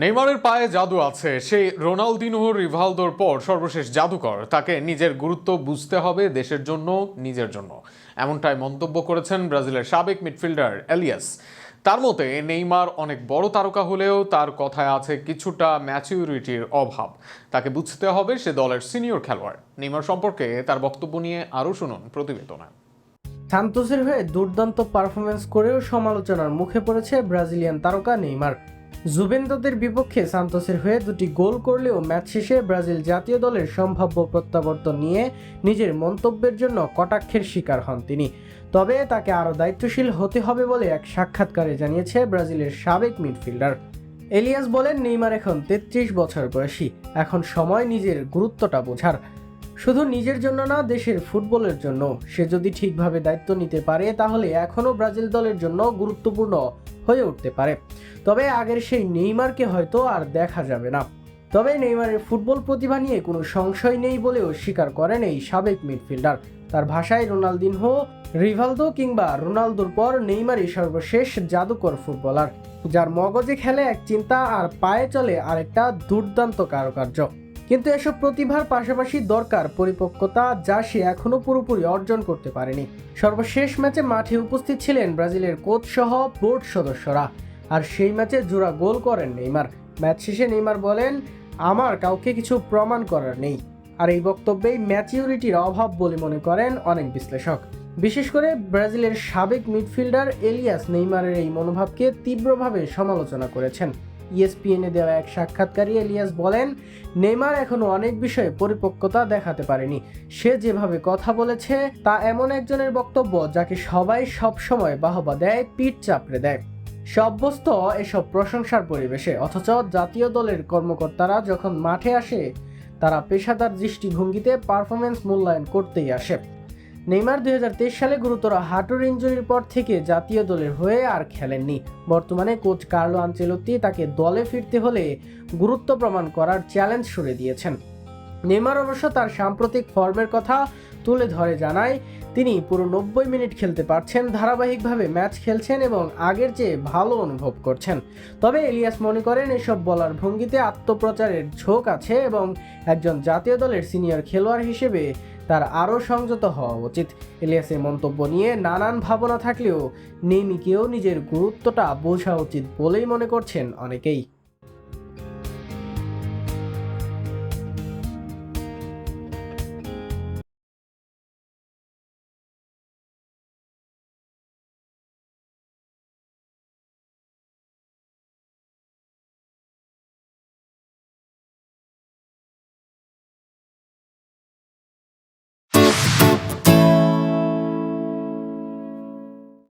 নেইমারের পায়ে জাদু আছে। সেই রোনালদিনো রিভালদোর পর সর্বশেষ জাদুকর। তাকে নিজের গুরুত্ব বুঝতে হবে দেশের জন্য, নিজের জন্য। এমনটাই মন্তব্য করেছেন ব্রাজিলের সাবেক মিডফিল্ডার এলিয়াস। তার মতে, নেইমার অনেক বড় তারকা হলেও তার কথায় আছে কিছুটা ম্যাচিউরিটির অভাব। তাকে বুঝতে হবে সে দলের সিনিয়র খেলোয়াড়। নেইমার সম্পর্কে তার বক্তব্য নিয়ে আরও শুনুন প্রতিবেদনে। সান্তোসের হয়ে দুর্দান্ত পারফরমেন্স করেও সমালোচনার মুখে পড়েছে ব্রাজিলিয়ান তারকা নেইমার। জুভেন্তাদের বিপক্ষে সান্তোসের হয়ে দুটি গোল করলেও ম্যাচ শেষে ব্রাজিল জাতীয় দলের সম্ভাব্য প্রত্যাবর্তন নিয়ে নিজের মন্তব্যের জন্য কটাক্ষের শিকার হন তিনি। তবে তাকে আরও দায়িত্বশীল হতে হবে বলে এক সাক্ষাৎকারে জানিয়েছে ব্রাজিলের সাবেক মিডফিল্ডার। এলিয়াস বলেন, নেইমার এখন তেত্রিশ বছর বয়সী। এখন সময় নিজের গুরুত্বটা বোঝার। শুধু নিজের জন্য না, দেশের ফুটবলের জন্য। সে যদি ঠিকভাবে দায়িত্ব নিতে পারে, তাহলে এখনও ব্রাজিল দলের জন্য গুরুত্বপূর্ণ হয়ে উঠতে পারে। তবে আগের সেই নেইমারকে হয়তো আর দেখা যাবে না। তবে নেইমারের ফুটবল প্রতিভা নিয়ে কোনো সংশয় নেই বলেও স্বীকার করেন এই সাবেক মিডফিল্ডার। তার ভাষায় রোনালদিনহো, রিভালদো কিংবা রোনালদোর পর নেইমারই সর্বশেষ জাদুকর ফুটবলার, যার মগজে খেলে এক চিন্তা আর পায়ে চলে আরেকটা দুর্দান্ত কারুকার্য। কিন্তু এসব প্রতিভার পাশাপাশি দরকার, পরিপক্কতা যা সে এখনও পুরোপুরি অর্জন করতে পারেনি। সর্বশেষ ম্যাচে মাঠে উপস্থিত ছিলেন ব্রাজিলের কোচ সহ বোর্ড সদস্যরা। আর সেই ম্যাচে জোড়া গোল করেন নেইমার। ম্যাচ শেষে নেইমার বলেন, আমার কাউকে কিছু প্রমাণ করার নেই। আর এই বক্তব্যেই ম্যাচিউরিটির অভাব বলে মনে করেন অনেক বিশ্লেষক। বিশেষ করে ব্রাজিলের সাবেক মিডফিল্ডার এলিয়াস নেইমারের এই মনোভাবকে তীব্রভাবে সমালোচনা করেছেন। ইএসপিএনে দেওয়া এক সাক্ষাৎকারী এলিয়াস বলেন, নেইমার এখনও অনেক বিষয়ে পরিপক্কতা দেখাতে পারেনি। সে যেভাবে কথা বলেছে, তা এমন একজনের বক্তব্য যাকে সবাই সবসময় বাহবা দেয়, পিঠ চাপড়ে দেয়। সে অভ্যস্ত এসব প্রশংসার পরিবেশে, অথচ জাতীয় দলের কর্মকর্তারা যখন মাঠে আসে, তারা পেশাদার দৃষ্টিভঙ্গিতে পারফরমেন্স মূল্যায়ন করতেই আসে। নেইমার দুই হাজার তেইশ সালে গুরুতর হাঁটুর ইঞ্জুরির পর থেকে জাতীয় দলের হয়ে আর খেলেননি। বর্তমানে কোচ কার্লো আঞ্চেলত্তি তাকে দলে ফিরতে হলে গুরুত্ব প্রমাণ করার চ্যালেঞ্জ ছুড়ে দিয়েছেন। নেইমার অবশ্য তার সাম্প্রতিক ফর্মের কথা তুলে ধরে জানায়, তিনি পুরো নব্বই মিনিট খেলতে পারছেন, ধারাবাহিকভাবে ম্যাচ খেলছেন এবং আগের চেয়ে ভালো অনুভব করছেন। তবে এলিয়াস মনে করেন এসব বলার ভঙ্গিতে আত্মপ্রচারের ঝোঁক আছে এবং একজন জাতীয় দলের সিনিয়র খেলোয়াড় হিসেবে তার আরও সংযত হওয়া উচিত। ইলিয়াসের মন্তব্য নিয়ে নানান ভাবনা থাকলেও নেইমিকেও নিজের গুরুত্বটা বোঝা উচিত বলেই মনে করছেন অনেকেই।